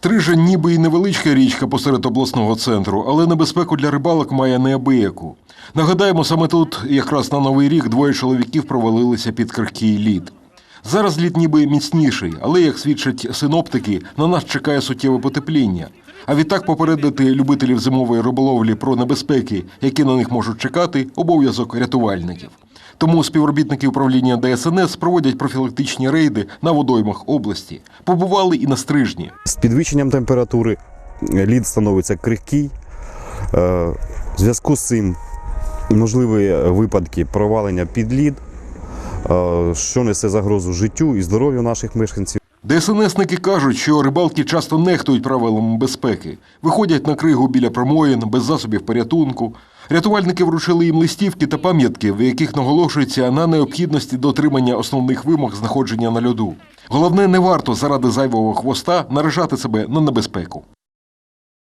Стрижень ніби і невеличка річка посеред обласного центру, але небезпеку для рибалок має неабияку. Нагадаємо, саме тут, якраз на новий рік, двоє чоловіків провалилися під крихкий лід. Зараз лід ніби міцніший, але, як свідчать синоптики, на нас чекає суттєве потепління. А відтак попередити любителів зимової риболовлі про небезпеки, які на них можуть чекати, обов'язок рятувальників. Тому співробітники управління ДСНС проводять профілактичні рейди на водоймах області. Побували і на стрижні. З підвищенням температури лід становиться крихкий. Е, В зв'язку з цим можливі випадки провалення під лід, е, що несе загрозу життю і здоров'ю наших мешканців. ДСНСники кажуть, що рибалки часто нехтують правилами безпеки, виходять на кригу біля промоїн без засобів порятунку. Рятувальники вручили їм листівки та пам'ятки, в яких наголошується на необхідності дотримання основних вимог знаходження на льоду. Головне, не варто заради зайвого хвоста наражати себе на небезпеку.